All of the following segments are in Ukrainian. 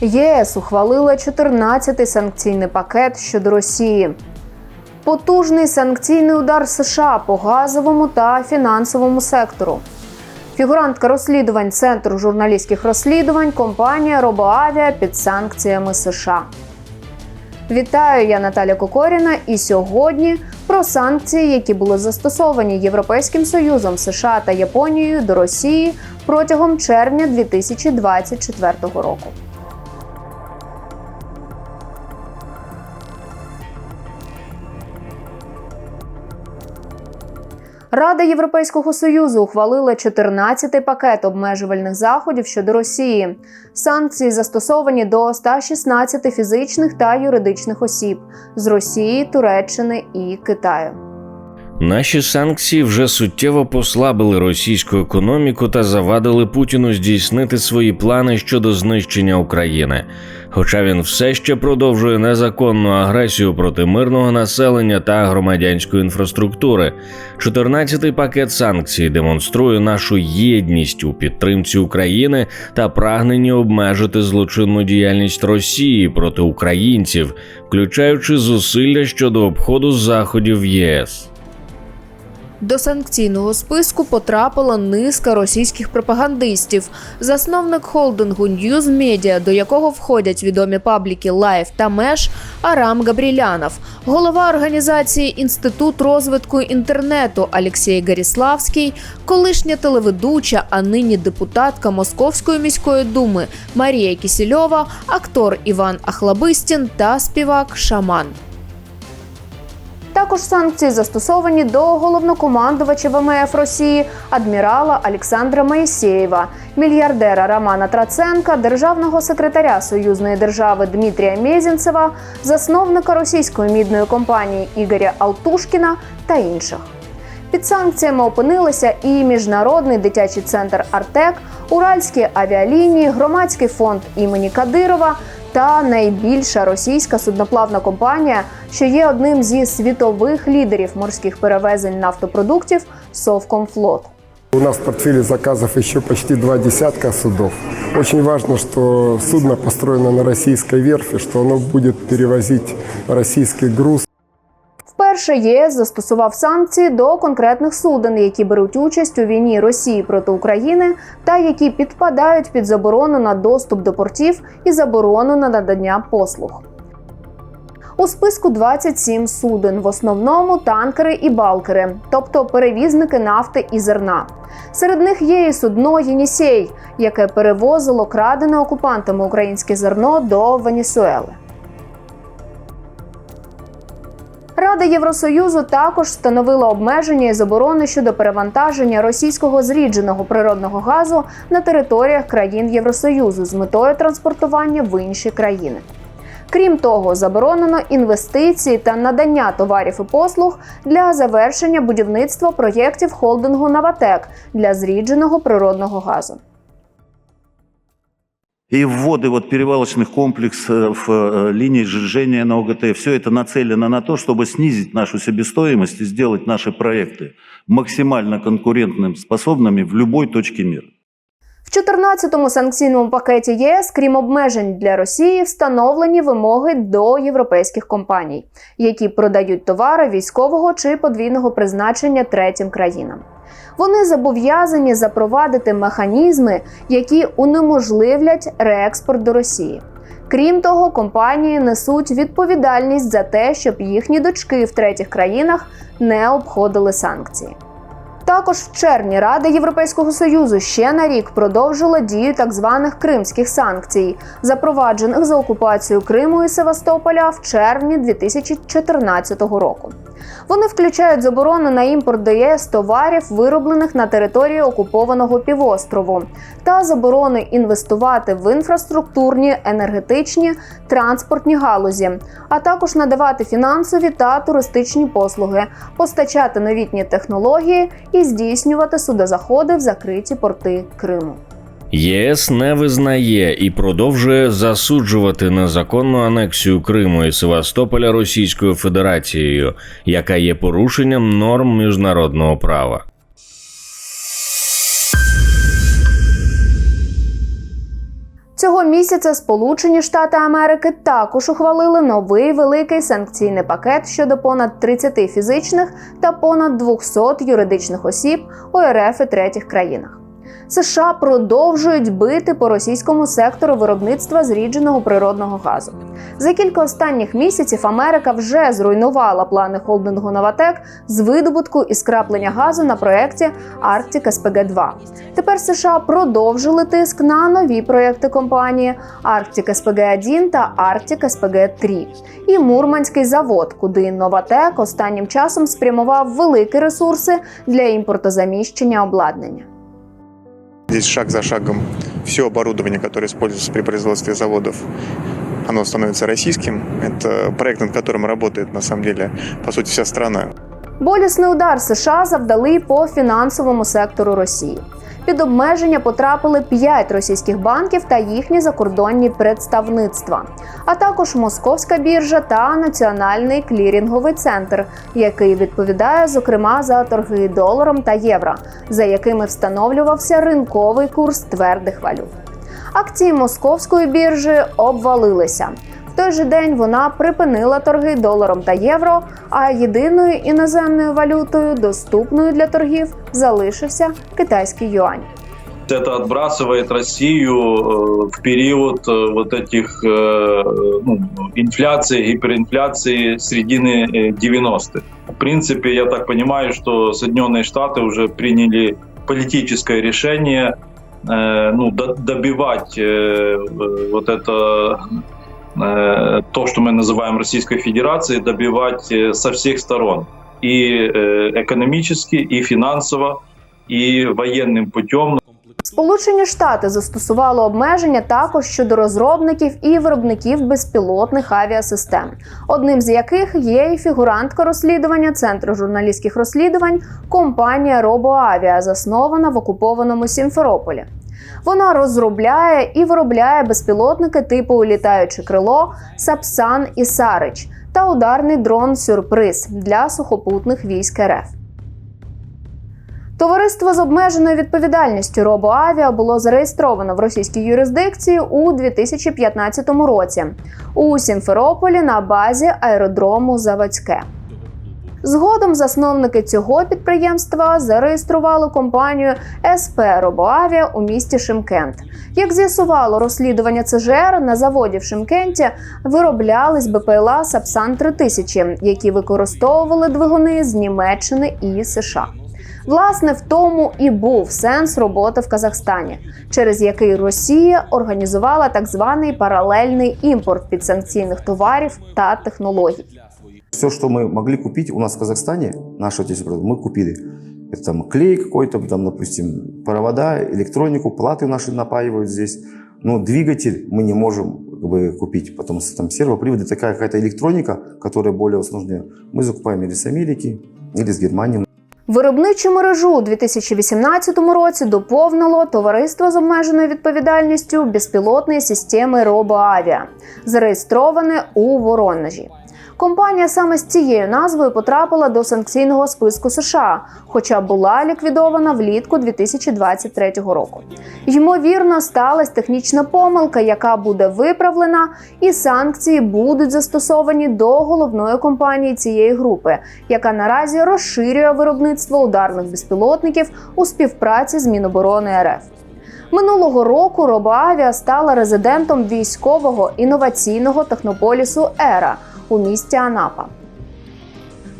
ЄС ухвалила 14-й санкційний пакет щодо Росії. Потужний санкційний удар США по газовому та фінансовому сектору. Фігурантка розслідувань Центру журналістських розслідувань компанія Робоавіа під санкціями США. Вітаю, я Наталя Кокоріна. І сьогодні про санкції, які були застосовані Європейським Союзом, США та Японією до Росії протягом червня 2024 року. Рада Європейського союзу ухвалила 14-й пакет обмежувальних заходів щодо Росії. Санкції застосовані до 116 фізичних та юридичних осіб з Росії, Туреччини і Китаю. Наші санкції вже суттєво послабили російську економіку та завадили Путіну здійснити свої плани щодо знищення України. Хоча він все ще продовжує незаконну агресію проти мирного населення та громадянської інфраструктури. 14-й пакет санкцій демонструє нашу єдність у підтримці України та прагненні обмежити злочинну діяльність Росії проти українців, включаючи зусилля щодо обходу заходів ЄС. До санкційного списку потрапила низка російських пропагандистів. Засновник холдингу News Media, до якого входять відомі пабліки Life та Mesh, Арам Габрілянов, голова організації Інститут розвитку інтернету Алексій Гаріславський, колишня телеведуча, а нині депутатка Московської міської думи Марія Кісільова, актор Іван Ахлабистін та співак Шаман. Також санкції застосовані до головнокомандувача ВМФ Росії адмірала Олександра Моїсєєва, мільярдера Романа Траценка, державного секретаря союзної держави Дмитрія Мєзінцева, засновника російської мідної компанії Ігоря Алтушкіна та інших. Під санкціями опинилися і міжнародний дитячий центр Артек, Уральські авіалінії, громадський фонд імені Кадирова та найбільша російська судноплавна компанія, що є одним зі світових лідерів морських перевезень нафтопродуктів Совкомфлот. У нас в портфеле заказов еще почти два десятка судов. Очень важно, что судно построено на российской верфи, что оно будет перевозить российский груз. Вперше ЄС застосував санкції до конкретних суден, які беруть участь у війні Росії проти України, та які підпадають під заборону на доступ до портів і заборону на надання послуг. У списку 27 суден, в основному танкери і балкери, тобто перевізники нафти і зерна. Серед них є і судно Єнісей, яке перевозило крадене окупантами українське зерно до Венесуели. Рада Євросоюзу також встановила обмеження і заборони щодо перевантаження російського зрідженого природного газу на територіях країн Євросоюзу з метою транспортування в інші країни. Крім того, заборонено інвестиції та надання товарів і послуг для завершення будівництва проєктів холдингу Наватек для зрідженого природного газу. И вводы вот перевалочных комплексов, э, линий сжижения на ОГТ, все это нацелено на то, чтобы снизить нашу себестоимость и сделать наши проекты максимально конкурентным способными в любой точке мира. В 14-му санкційному пакеті ЄС, крім обмежень для Росії, встановлені вимоги до європейських компаній, які продають товари військового чи подвійного призначення третім країнам. Вони зобов'язані запровадити механізми, які унеможливлять реекспорт до Росії. Крім того, компанії несуть відповідальність за те, щоб їхні дочки в третіх країнах не обходили санкції. Також в червні Рада Європейського союзу ще на рік продовжила дію так званих кримських санкцій, запроваджених за окупацію Криму і Севастополя в червні 2014 року. Вони включають заборону на імпорт до ЄС товарів, вироблених на території окупованого півострову, та заборони інвестувати в інфраструктурні, енергетичні, транспортні галузі, а також надавати фінансові та туристичні послуги, постачати новітні технології і здійснювати судозаходи в закриті порти Криму. ЄС не визнає і продовжує засуджувати незаконну анексію Криму і Севастополя Російською Федерацією, яка є порушенням норм міжнародного права. Цього місяця Сполучені Штати Америки також ухвалили новий великий санкційний пакет щодо понад 30 фізичних та понад 200 юридичних осіб у РФ і третіх країнах. США продовжують бити по російському сектору виробництва зрідженого природного газу. За кілька останніх місяців Америка вже зруйнувала плани холдингу Новатек з видобутку і скраплення газу на проєкті Арктик СПГ 2 Тепер США продовжили тиск на нові проєкти компанії Арктик СПГ 1 та Арктик СПГ 3 і Мурманський завод, куди Новатек останнім часом спрямував великі ресурси для імпортозаміщення обладнання. Здесь шаг за шагом все оборудование, которое используется при производстве заводов, оно становится российским. Это проект, над которым работает на самом деле, по сути, вся страна. Болісний удар США завдали по фінансовому сектору Росії. Під обмеження потрапили п'ять російських банків та їхні закордонні представництва, а також Московська біржа та Національний клірінговий центр, який відповідає зокрема за торги доларом та євро, за якими встановлювався ринковий курс твердих валют. Акції московської біржі обвалилися В той же день вона припинила торги доларом та євро, а єдиною іноземною валютою, доступною для торгів, залишився китайський юань. Это отбрасывает Россию э, в период э, вот этих э, ну, инфляции, гиперинфляции середины э, 90-х. В принципе, я так понимаю, что Соединенные Штаты уже приняли политическое решение э, ну, до- добивать э, э, вот это э, то, что мы называем Российской Федерацией, добивать э, со всех сторон. И э, экономически, и финансово, и военным путем. Сполучені Штати застосували обмеження також щодо розробників і виробників безпілотних авіасистем, одним з яких є і фігурантка розслідування Центру журналістських розслідувань компанія RoboAvia, заснована в окупованому Сімферополі. Вона розробляє і виробляє безпілотники типу літаюче крило, Сапсан і Сарич та ударний дрон Сюрприз для сухопутних військ РФ. Товариство з обмеженою відповідальністю RoboAvia було зареєстровано в російській юрисдикції у 2015 році у Сімферополі на базі аеродрому Заводське. Згодом засновники цього підприємства зареєстрували компанію СП RoboAvia у місті Шимкент. Як з'ясувало розслідування ЦЖР, на заводі в Шимкенті вироблялись БПЛА Сапсан 3000, які використовували двигуни з Німеччини і США. Власне, в тому і був сенс роботи в Казахстані, через який Росія організувала так званий паралельний імпорт підсанкційних товарів та технологій. Все, что мы могли купить у нас в Казахстане, наши отечественные продукты, мы купили. Это там клей какой-то, там, допустим, провода, электронику, платы наши напаивают здесь. Но двигатель мы не можем как бы, купить, потому что там сервоприводы, такая какая-то электроника, которая более сложная. Мы закупаем или с Америки, или с Германии. Виробничу мережу у 2018 році доповнило товариство з обмеженою відповідальністю безпілотної системи RoboAvia, зареєстроване у Воронежі. Компанія саме з цією назвою потрапила до санкційного списку США, хоча була ліквідована влітку 2023 року. Ймовірно, сталася технічна помилка, яка буде виправлена, і санкції будуть застосовані до головної компанії цієї групи, яка наразі розширює виробництво ударних безпілотників у співпраці з Міноборони РФ. Минулого року RoboAvia стала резидентом військового інноваційного технополісу Ера у місті Анапа.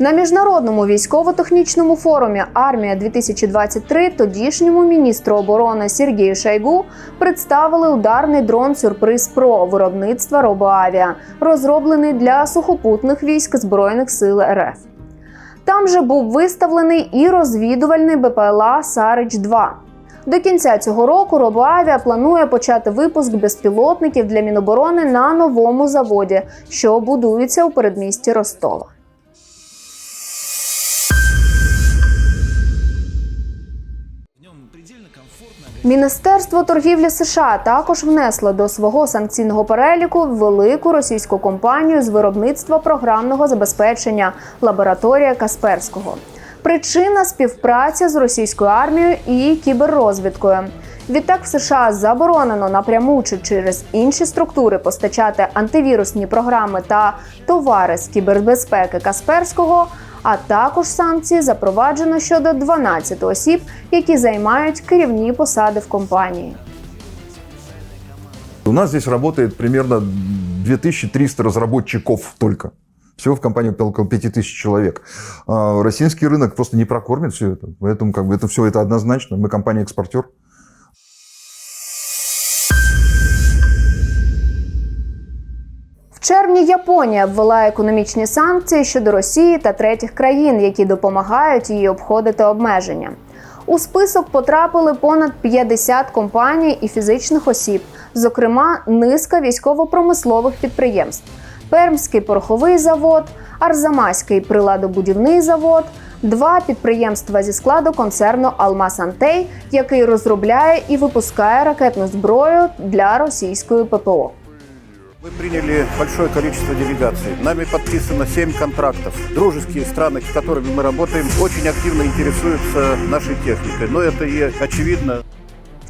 На міжнародному військово-технічному форумі Армія 2023 тодішньому міністру оборони Сергію Шайгу представили ударний дрон Сюрприз Про виробництва RoboAvia, розроблений для сухопутних військ Збройних сил РФ. Там же був виставлений і розвідувальний БПЛА Сарич 2 до кінця цього року RoboAvia планує почати випуск безпілотників для Міноборони на новому заводі, що будується у передмісті Ростова. Міністерство торгівлі США також внесло до свого санкційного переліку велику російську компанію з виробництва програмного забезпечення лабораторія Касперського. Причина співпраця з російською армією і кіберрозвідкою. Відтак в США заборонено напряму чи через інші структури постачати антивірусні програми та товари з кібербезпеки Касперського. А також санкції запроваджено щодо 12 осіб, які займають керівні посади в компанії. У нас здесь работает примерно 2300 разработчиков только. Всего в компании около 5000 человек. А российский рынок просто не прокормит все это. Поэтому как бы это все это однозначно. Мы компания-экспортер. В червні Японія ввела економічні санкції щодо Росії та третіх країн, які допомагають їй обходити обмеження. У список потрапили понад 50 компаній і фізичних осіб, зокрема низка військово-промислових підприємств: Пермський пороховий завод, Арзамаський приладобудівний завод, два підприємства зі складу концерну Алмаз Антей, який розробляє і випускає ракетну зброю для російської ППО. Мы приняли большое количество делегаций. Нами подписано 7 контрактов. Дружеские страны, с которыми мы работаем, очень активно интересуются нашей техникой. Но это и очевидно.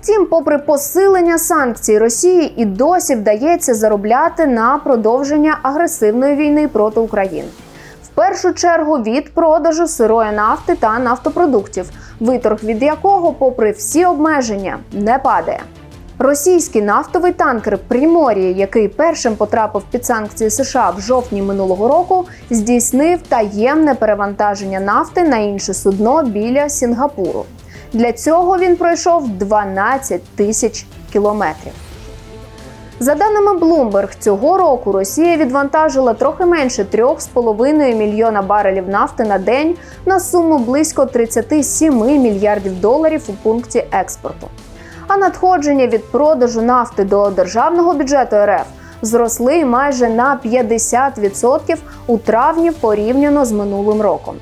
Втім, попри посилення санкцій Росії, і досі вдається заробляти на продовження агресивної війни проти України. В першу чергу від продажу сирої нафти та нафтопродуктів, виторг від якого, попри всі обмеження, не падає. Російський нафтовий танкер Примор'я, який першим потрапив під санкції США в жовтні минулого року, здійснив таємне перевантаження нафти на інше судно біля Сінгапуру. Для цього він пройшов 12 тисяч кілометрів. За даними Bloomberg, цього року Росія відвантажила трохи менше 3,5 мільйона барелів нафти на день на суму близько 37 мільярдів доларів у пункті експорту. А надходження від продажу нафти до державного бюджету РФ зросли майже на 50% у травні порівняно з минулим роком.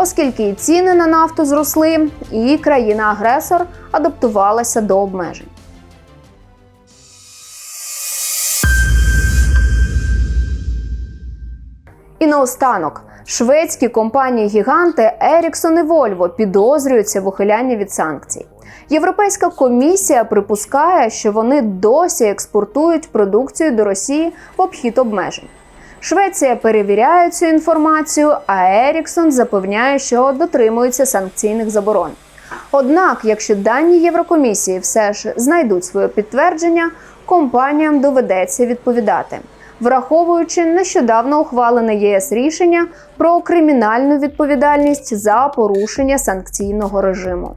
Оскільки і ціни на нафту зросли, і країна-агресор адаптувалася до обмежень. І наостанок шведські компанії-гіганти Ericsson і Volvo підозрюються в ухилянні від санкцій. Європейська комісія припускає, що вони досі експортують продукцію до Росії в обхід обмежень. Швеція перевіряє цю інформацію, а Ericsson запевняє, що дотримується санкційних заборон. Однак, якщо дані Єврокомісії все ж знайдуть своє підтвердження, компаніям доведеться відповідати, враховуючи нещодавно ухвалене ЄС рішення про кримінальну відповідальність за порушення санкційного режиму.